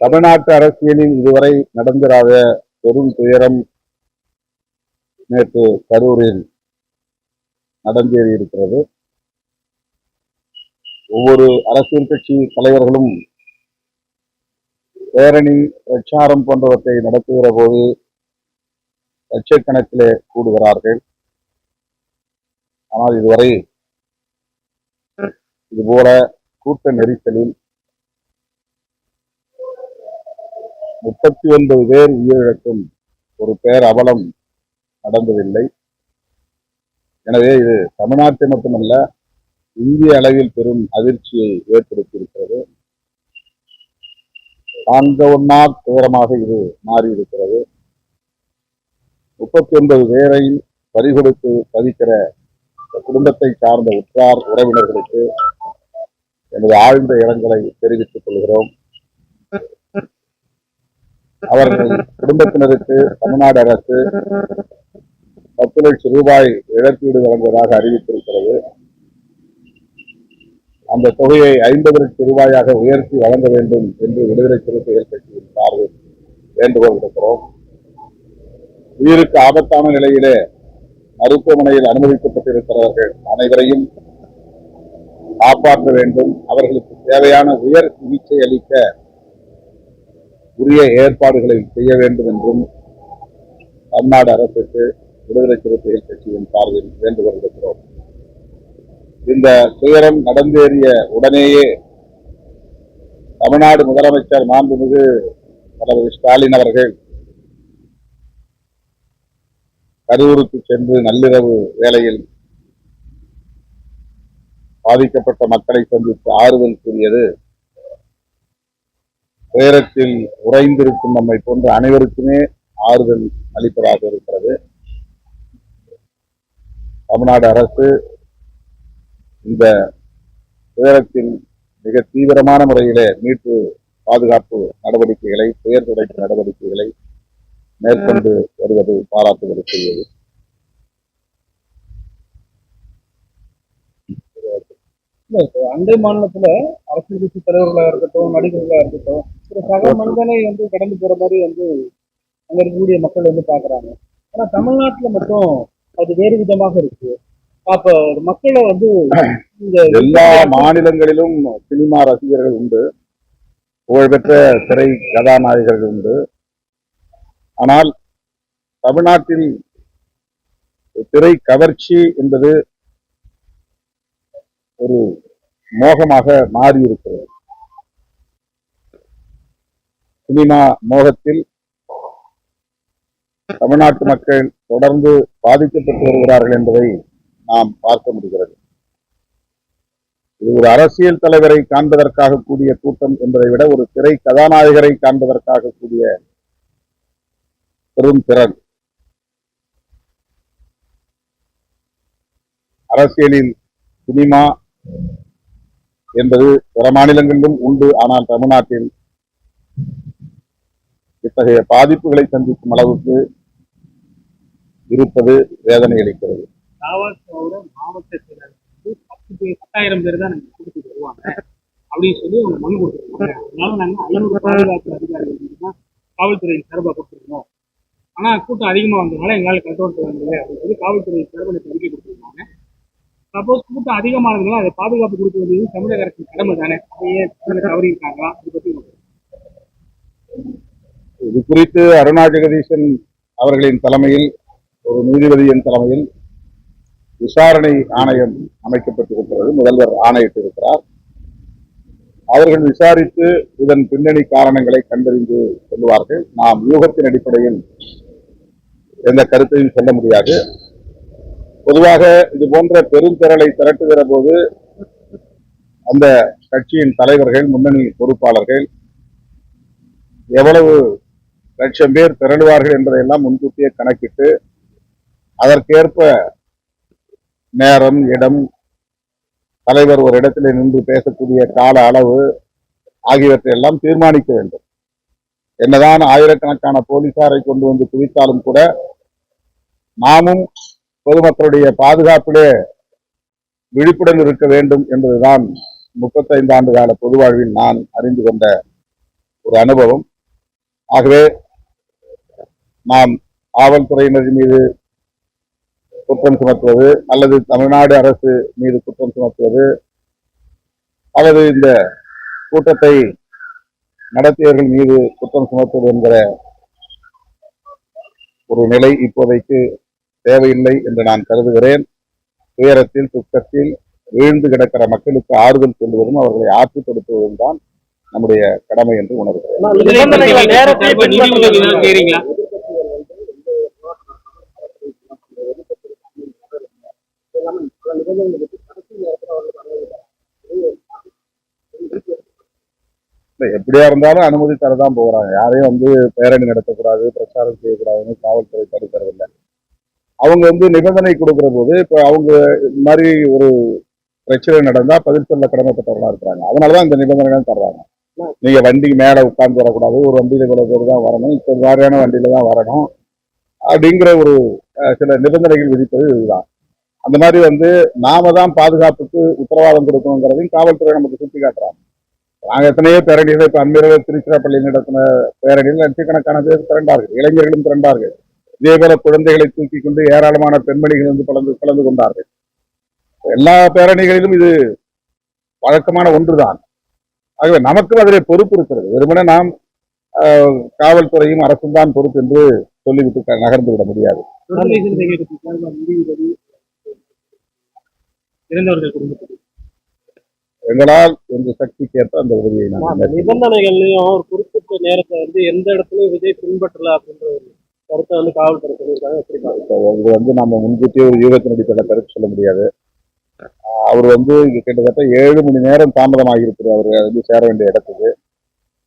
தமிழ்நாட்டு அரசியலில் இதுவரை நடந்திராத பெரும் துயரம் நேற்று கரூரில் நடந்தேறி இருக்கிறது ஒவ்வொரு அரசியல் கட்சி தலைவர்களும் பேரணி பிரச்சாரம் போன்றவற்றை நடத்துகிற போது லட்சக்கணக்கிலே கூடுகிறார்கள். ஆனால் இதுவரை இதுபோல கூட்ட நெரிசலில் முப்பத்தி ஒன்பது பேர் உயிரிழக்கும் ஒரு பேர் அவலம் நடந்ததில்லை. எனவே இது தமிழ்நாட்டை மட்டுமல்ல இந்திய அளவில் பெரும் அதிர்ச்சியை ஏற்படுத்தியிருக்கிறது. தாங்க ஒன்னா துயரமாக இது மாறியிருக்கிறது. முப்பத்தி ஒன்பது பேரை பறிகொடுத்து தவிக்கிற குடும்பத்தை சார்ந்த உற்றார் உறவினர்களுக்கு எனது ஆழ்ந்த இரங்கலை தெரிவித்துக் கொள்கிறோம். அவர்கள் குடும்பத்தினருக்கு தமிழ்நாடு அரசு பத்து லட்சம் ரூபாய் இழப்பீடு வழங்குவதாக அறிவித்திருக்கிறது. அந்த தொகையை ஐம்பது லட்சம் ரூபாயாக உயர்த்தி வழங்க வேண்டும் என்று விடுதலை சிறுத்தைகள் கட்சியின் சார்பில் வேண்டுகோள் விடுக்கிறோம். உயிருக்கு ஆபத்தான நிலையிலே மருத்துவமனையில் அனுமதிக்கப்பட்டிருக்கிறவர்கள் அனைவரையும் காப்பாற்ற வேண்டும். அவர்களுக்கு தேவையான உயர் சிகிச்சை அளிக்க உரிய ஏற்பாடுகளை செய்ய வேண்டும் என்றும் தமிழ்நாடு அரசுக்கு விடுதலை சிறுத்தைகள் கட்சியின் சார்பில் வேண்டுகோள் விடுக்கிறோம். இந்த துயரம் நடந்தேறிய உடனேயே தமிழ்நாடு முதலமைச்சர் மாண்புமிகு தலைவர் ஸ்டாலின் அவர்கள் கரூருக்கு சென்று நள்ளிரவு வேளையில் பாதிக்கப்பட்ட மக்களை சந்தித்து ஆறுதல் கூறியது துயரத்தில் உறைந்திருக்கும் நம்மை போன்ற அனைவருக்குமே ஆறுதல் அளிப்பதாக இருக்கிறது. தமிழ்நாடு அரசு இந்த துயரத்தில் மிக தீவிரமான முறையிலே மீட்பு பாதுகாப்பு நடவடிக்கைகளை பெயர் துடைப்பு நடவடிக்கைகளை மேற்கொண்டு வருவது பாராட்டுதலுக்குரியது அண்டை மாநிலத்துல அரசியல் கட்சி தலைவர்களா இருக்கட்டும் நடிகர்களா இருக்கட்டும் சக மனிதனை வந்து கடந்து போற மாதிரி வந்து அங்க இருக்கக்கூடிய மக்கள் வந்து பாக்குறாங்க. ஆனா தமிழ்நாட்டுல மட்டும் அது வேறு விதமாக இருக்கு. அப்ப மக்களை வந்து எல்லா மாநிலங்களிலும் சினிமா ரசிகர்கள் உண்டு. புகழ்பெற்ற திரை கதாநாயகர்கள் உண்டு. ஆனால் தமிழ்நாட்டில் திரை கவர்ச்சி என்பது ஒரு மோகமாக மாறி இருக்கிறது சினிமா மோகத்தில் தமிழ்நாட்டு மக்கள் தொடர்ந்து பாதிக்கப்பட்டு வருகிறார்கள் என்பதை நாம் பார்க்க முடிகிறது. இது ஒரு அரசியல் தலைவரை காண்பதற்காக கூடிய கூட்டம் என்பதை விட ஒரு திரை கதாநாயகரை காண்பதற்காக கூடிய பெரும் திறன். அரசியலில் சினிமா என்பது பிற மாநிலங்களிலும் உண்டு ஆனால் தமிழ்நாட்டில் இத்தகைய பாதிப்புகளை சந்திக்கும் அளவுக்கு இருப்பது வேதனை அளிக்கிறது. தாவாசோட பத்து பத்தாயிரம் பேர் தான் நாங்க கொடுத்துட்டு வருவாங்க. அப்படின்னு சொல்லி அவங்க மனு கொடுத்துருக்காங்க. அதனால நாங்க ஐநூறு பாதுகாப்பு அதிகாரிகள் தான் காவல்துறையின் சார்பாக கொடுத்துருக்கோம். ஆனா கூட்டம் அதிகமா வந்ததுனால எங்களால கண்ட்ரோல் பண்ண முடியல அப்படின்னு சொல்லி காவல்துறை சார்பில் எனக்கு அறிக்கை கொடுத்துருக்காங்க. சப்போஸ் கூட்டம் அதிகமானதுனால அதை பாதுகாப்பு கொடுக்க வேண்டியது தமிழக அரசின் கடமை தானே அதையே தவறி இருக்காங்களா அதை பத்தி இது குறித்து அருணா ஜெகதீசன் அவர்களின் தலைமையில் ஒரு நீதிபதியின் தலைமையில் விசாரணை ஆணையம் அமைக்கப்பட்டிருக்கிறது முதல்வர் ஆணையிட்டிருக்கிறார். அவர்கள் விசாரித்து இதன் பின்னணி காரணங்களை கண்டறிந்து சொல்லுவார்கள். நாம் யூகத்தின் அடிப்படையில் எந்த கருத்தையும் சொல்ல முடியாது. பொதுவாக இது போன்ற பெருந்திரளை திரட்டுகிற போது அந்த கட்சியின் தலைவர்கள் முன்னணி பொறுப்பாளர்கள் எவ்வளவு லட்சம் பேர் திரளுவார்கள் என்பதையெல்லாம் முன்கூட்டியே கணக்கிட்டு அதற்கேற்ப நேரம் இடம் தலைவர் ஒரு இடத்திலே நின்று பேசக்கூடிய கால அளவு ஆகியவற்றை எல்லாம் தீர்மானிக்க வேண்டும். என்னதான் ஆயிரக்கணக்கான போலீசாரை கொண்டு வந்து குவித்தாலும் கூட நாமும் பொதுமக்களுடைய பாதுகாப்பிலே விழிப்புடன் இருக்க வேண்டும் என்பதுதான் முப்பத்தைந்து ஆண்டு கால பொது வாழ்வில் நான் அறிந்து கொண்ட ஒரு அனுபவம். ஆகவே நாம் காவல்துறையினர் மீது குற்றம் சுமத்துவது அல்லது தமிழ்நாடு அரசு மீது குற்றம் சுமத்துவது அல்லது இந்த கூட்டத்தை நடத்தியவர்கள் மீது குற்றம் சுமத்துவது என்கிற ஒரு நிலை இப்போதைக்கு தேவையில்லை என்று நான் கருதுகிறேன். துயரத்தில் துக்கத்தில் வீழ்ந்து கிடக்கிற மக்களுக்கு ஆறுதல் சொல்லுவதும் அவர்களை ஆற்றுப்படுத்துவதும் தான் நம்முடைய கடமை என்று உணர்கிறேன். எப்படியா இருந்தாலும் அனுமதி தரதான் போகிறாங்க யாரையும் வந்து பேரணி நடத்தக்கூடாது பிரச்சாரம் செய்யக்கூடாதுன்னு காவல்துறை தடுக்கிறது இல்லை அவங்க வந்து நிபந்தனை கொடுக்குற போது இப்ப அவங்க இந்த மாதிரி ஒரு பிரச்சனை நடந்தா பதில் சொல்ல கடமைப்பட்டவர்களா இருக்கிறாங்க. அதனாலதான் இந்த நிபந்தனைகள் தர்றாங்க. நீங்க வண்டிக்கு மேல உட்கார்ந்து வரக்கூடாது ஒரு வண்டியில இவ்வளவு பேர் தான் வரணும் இப்போ மாதிரியான வண்டியில தான் வரணும் அப்படிங்கிற ஒரு சில நிபந்தனைகள் விதிப்பது இதுதான். அந்த மாதிரி வந்து நாம தான் பாதுகாப்புக்கு உத்தரவாதம் கொடுக்கணுங்கிறதையும் காவல்துறை நமக்கு சுட்டி காட்டுறாங்க நாங்கள் எத்தனையோ பேரணியில் இப்போ அன்பிரவர் திருச்சிராப்பள்ளி நடத்தின பேரணியில் லட்சக்கணக்கான பேர் திரண்டார்கள். இளைஞர்களும் திரண்டார்கள். இதே போல குழந்தைகளை தூக்கி கொண்டு ஏராளமான பெண்மணிகள் வந்து கலந்து கலந்து கொண்டார்கள். எல்லா பேரணிகளிலும் இது வழக்கமான ஒன்றுதான். ஆகவே நமக்கும் அதில் பொறுப்பு இருக்கிறது வெறுமனே நாம் ஆஹ், காவல்துறையும் அரசும் தான் பொறுப்பு என்று சொல்லிவிட்டு நகர்ந்து விட முடியாது. இறந்தவர்கள் குடும்பத்துக்கு. எங்களால் என்ற சக்திக்கு ஏற்ப அந்த உதவியை அந்த நிபந்தனைகள்லயும் ஒரு குறிப்பிட்ட நேரத்தை வந்து எந்த இடத்துலயும் விஜய் பின்பற்றல அப்படின்ற ஒரு கருத்தை வந்து காவல்துறை சொல்லியிருக்காங்க. எப்படி இது வந்து நம்ம முன்கூட்டியே ஒரு யூகத்தின் அடிப்படையில் கருத்து சொல்ல முடியாது. அவர் வந்து இங்க கிட்டத்தட்ட ஏழு மணி நேரம் தாமதமாக இருக்கிறார் அவர் வந்து சேர வேண்டிய இடத்துக்கு.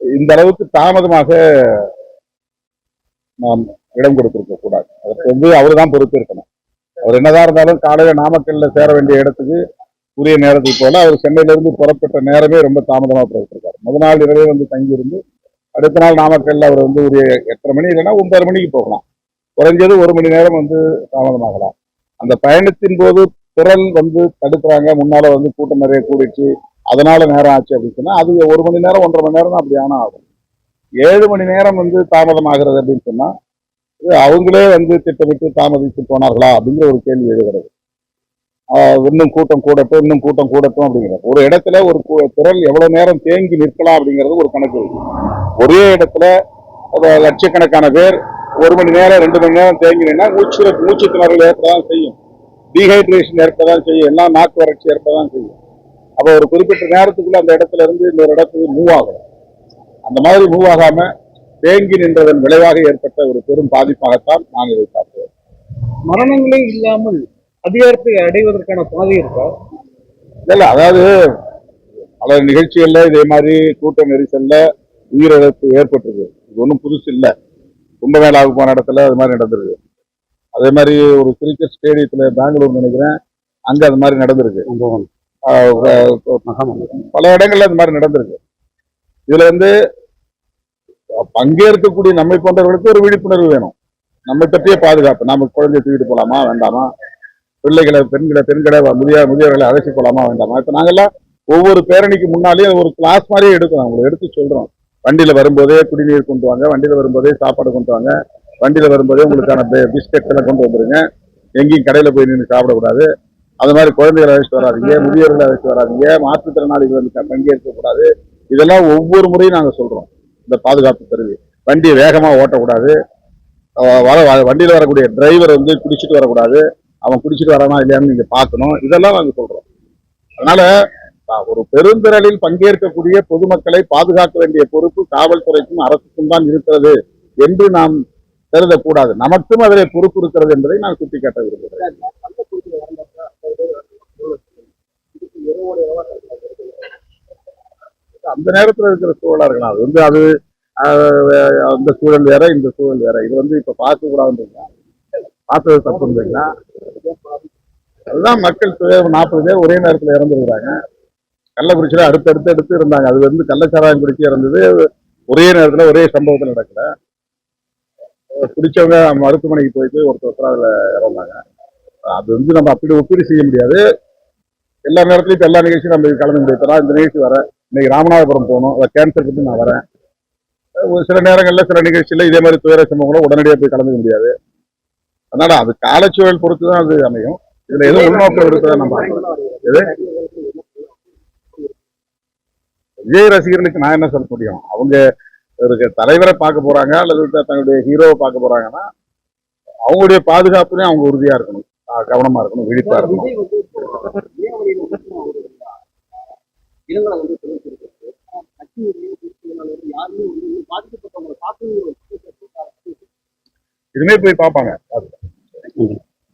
இந்த அளவுக்கு தாமதமாக நாம் இடம் கொடுத்திருக்க கூடாது அதற்கு வந்து அவர் தான் பொறுப்பு இருக்கணும் அவர் என்னதான் இருந்தாலும் காலையில நாமக்கல்ல சேர வேண்டிய இடத்துக்கு உரிய நேரத்துக்கு போல அவர் சென்னையிலிருந்து புறப்பட்ட நேரமே ரொம்ப தாமதமாக புறப்பட்டிருக்காரு முதல் நாள் இரவே வந்து தங்கியிருந்து அடுத்த நாள் நாமக்கல்ல அவர் வந்து உரிய எட்டரை மணி இல்லைன்னா ஒன்பது மணிக்கு போகலாம். குறைஞ்சது ஒரு மணி நேரம் வந்து தாமதமாகலாம். அந்த பயணத்தின் போது திரள் வந்து தடுக்கிறாங்க. முன்னால வந்து கூட்டம் நிறைய கூடிச்சு அதனால நேரம் ஆச்சு அப்படின்னு சொன்னா அது ஒரு மணி நேரம் ஒன்றரை மணி நேரம் தான் அப்படி ஆனால் ஆகும். ஏழு மணி நேரம் வந்து தாமதமாகிறது அப்படின்னு சொன்னா அவங்களே வந்து திட்டமிட்டு தாமதித்து போனார்களா அப்படிங்கிற ஒரு கேள்வி எழுகிறது. இன்னும் கூட்டம் கூடட்டும் இன்னும் கூட்டம் கூடட்டும் அப்படிங்கிற ஒரு இடத்துல ஒரு திரள் எவ்வளவு நேரம் தேங்கி நிற்கலாம் அப்படிங்கிறது ஒரு கணக்கு. இருக்கு ஒரே இடத்துல ஒரு லட்சக்கணக்கான பேர் ஒரு மணி நேரம் ரெண்டு மணி நேரம் தேங்கி நின்னா மூச்சு மூச்சு திணறல் ஏற்பதான் செய்யும். டீஹைட்ரேஷன் ஏற்பதான் செய்யும். எல்லாம் நாக்கு வறட்சி ஏற்பதான் செய்யும். அப்போ ஒரு குறிப்பிட்ட நேரத்துக்குள்ள அந்த இடத்துல இருந்து இன்னொரு இடத்துக்கு மூவ் ஆகும் அந்த மாதிரி மூவ் ஆகாம தேங்கி நின்றதன் விளைவாக ஏற்பட்ட ஒரு பெரும் பாதிப்பாகத்தான் நான் இதை பார்க்கிறேன். மரணங்களே இல்லாமல் அதிகாரத்தை அடைவதற்கான பாதை இருக்கா? இல்ல அதாவது பல நிகழ்ச்சிகள்ல இதே மாதிரி கூட்ட நெரிசல்ல உயிரிழப்பு ஏற்பட்டிருக்கு. இது ஒன்றும் புதுசு இல்ல. கும்பமேளாவுக்கு போன இடத்துல அது மாதிரி நடந்திருக்கு. அதே மாதிரி ஒரு கிரிக்கெட் ஸ்டேடியத்துல பெங்களூர் நினைக்கிறேன் அங்க அது மாதிரி நடந்திருக்கு. பல இடங்கள்ல அது மாதிரி நடந்திருக்கு. இதுல வந்து பங்கேற்கக்கூடிய நம்மை போன்றவர்களுக்கு ஒரு விழிப்புணர்வு வேணும். நம்மை பற்றிய பாதுகாப்பு. நாம குழந்தைய தூக்கிட்டு போலாமா வேண்டாமா? பிள்ளைகளை பெண்களை பெண்களை முதிய முதியவர்களை அழைச்சி போலாமா வேண்டாமா? இப்போ நாங்கள்லாம் ஒவ்வொரு பேரணிக்கு முன்னாலேயும் ஒரு கிளாஸ் மாதிரியே எடுக்கிறோம் அவங்களை எடுத்து சொல்றோம். வண்டியில வரும்போதே குடிநீர் கொண்டு வாங்க வண்டியில வரும்போதே சாப்பாடு கொண்டு வாங்க வண்டியில வரும்போதே உங்களுக்கான பிஸ்கெட் எல்லாம் கொண்டு வந்துருங்க. எங்கேயும் கடையில போய் நின்று சாப்பிடக்கூடாது. அது மாதிரி குழந்தைகளை அழைச்சிட்டு வராதீங்க முதியவர்களை அழைச்சிட்டு வராதீங்க மாற்றுத்திறனாளிகள் வந்து பங்கேற்கக்கூடாது. இதெல்லாம் ஒவ்வொரு முறையும் நாங்க சொல்கிறோம் இந்த பாதுகாப்பு கருவி. வண்டியை வேகமா ஓட்டக்கூடாது. வர வண்டியில் வண்டியில வரக்கூடிய டிரைவர் வந்து குடிச்சிட்டு வரக்கூடாது. அவன் குடிச்சிட்டு வரானா இல்லையான்னு நீங்க பார்க்கணும். இதெல்லாம் நாங்கள் சொல்றோம். அதனால ஒரு பெருந்திரளில் பங்கேற்கக்கூடிய பொதுமக்களை பாதுகாக்க வேண்டிய பொறுப்பு காவல்துறைக்கும் அரசுக்கும் தான் இருக்கிறது என்று நாம் கருதக்கூடாது. நமக்கும் அதில் பொறுப்பு இருக்கிறது என்பதை நான் சுட்டிக்காட்ட விரும்புகிறேன். அந்த நேரத்துல இருக்கிற சூழலா இருக்கலாம். அது வந்து அது அந்த சூழல் வேற இந்த சூழல் வேற. இது வந்து இப்போ பார்க்க கூடாதுன்றீங்களா பார்த்தது தப்புன்றீங்களா அதுதான் மக்கள் நாற்பது பேர் ஒரே நேரத்துல இறந்துருக்குறாங்க. கள்ளக்குறிச்சியில அடுத்தடுத்து எடுத்து இருந்தாங்க. அது வந்து கள்ளச்சாராயம் குடிச்சு இறந்தது. ஒரே நேரத்துல ஒரே சம்பவத்துல நடக்கல. குடிச்சவங்க மருத்துவமனைக்கு போயிட்டு ஒருத்தர் ஒருத்தர் அதுல இறந்தாங்க. அது வந்து நம்ம அப்படி ஒப்பீடு செய்ய முடியாது. எல்லா நேரத்துலையும் இப்போ எல்லா நிகழ்ச்சியும் நம்ம கலந்து முடியாது இந்த நிகழ்ச்சி வர இன்னைக்கு ராமநாதபுரம் போகணும். அதை கேன்சர் பண்ணி நான் வரேன். ஒரு சில நேரங்கள்ல சில நிகழ்ச்சியில இதே மாதிரி துயர சம்பவங்களும் உடனடியாக போய் கலந்துக்க முடியாது. அதனால அது காலச்சூழல் பொறுத்து தான் அது அமையும். இதுல எதுவும் உள்நோக்கம் இருக்குதா நம்ம எது? விஜய் ரசிகர்களுக்கு நான் என்ன சொல்ல முடியும்? அவங்க ஒரு தலைவரை பார்க்க போறாங்க அல்லது தங்களுடைய ஹீரோவை பார்க்க போறாங்கன்னா அவங்களுடைய பாதுகாப்புலயும் அவங்க உறுதியா இருக்கணும். ஆஹ் கவனமா இருக்கணும் விழிப்பா இருக்கணும் விஜய் வந்து இப்போ இளையவழியில் மட்டும் அவர் இடங்களை வந்து தெரிவிச்சிருக்காரு ஆனா கட்சியுடைய பொறுப்புகளால் வந்து யாருமே வந்து பாதிக்கப்பட்டவங்களை பார்த்து இதுமே போய் பார்ப்பாங்க.